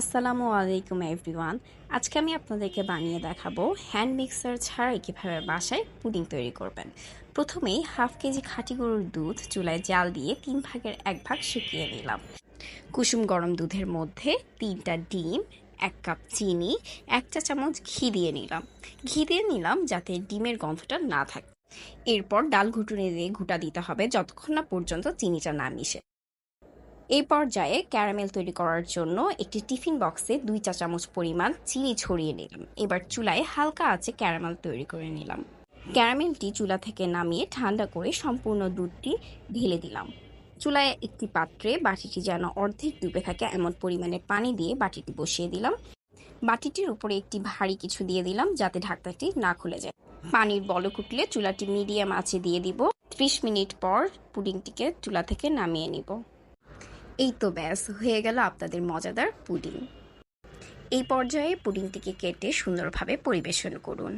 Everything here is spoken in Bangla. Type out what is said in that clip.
আসসালামু আলাইকুম এভরিওয়ান আজকে আমি আপনাদেরকে বানিয়ে দেখাবো হ্যান্ড মিক্সার ছাড়াই কীভাবে বাসায় পুডিং তৈরি করবেন। প্রথমেই হাফ কেজি খাঁটি গরুর দুধ চুলায় জাল দিয়ে তিন ভাগের এক ভাগ শুকিয়ে নিলাম। কুসুম গরম দুধের মধ্যে তিনটা ডিম, এক কাপ চিনি, এক চা চামচ ঘি দিয়ে নিলাম। ঘি দিয়ে নিলাম যাতে ডিমের গন্ধটা না থাকে। এরপর ডাল ঘুটুনে দিয়ে ঘুটা দিতে হবে যতক্ষণ না পর্যন্ত চিনিটা না মিশে। এই পর্যায়ে ক্যারামেল তৈরি করার জন্য একটি টিফিন বক্সে দুই চা চামচ পরিমাণ চিনি ছড়িয়ে নিলাম। এবার চুলায় হালকা আছে ক্যারামেল তৈরি করে নিলাম। ক্যারামেলটি চুলা থেকে নামিয়ে ঠান্ডা করে সম্পূর্ণ দুধটি ঢেলে দিলাম। চুলায় একটি পাত্রে বাটিটি যেন অর্ধেক ডুবে থাকে এমন পরিমাণে পানি দিয়ে বাটিটি বসিয়ে দিলাম। বাটিটির উপরে একটি ভারী কিছু দিয়ে দিলাম যাতে ঢাকনাটি না খুলে যায়। পানির বলক উঠলে চুলাটি মিডিয়াম আঁচে দিয়ে দিব। ত্রিশ মিনিট পর পুডিংটিকে চুলা থেকে নামিয়ে নিব। এই তো ব্যাস, হয়ে গেল আপনাদের মজাদার পুডিং। এই পর্যায়ে পুডিংটিকে কেটে সুন্দরভাবে পরিবেশন করুন।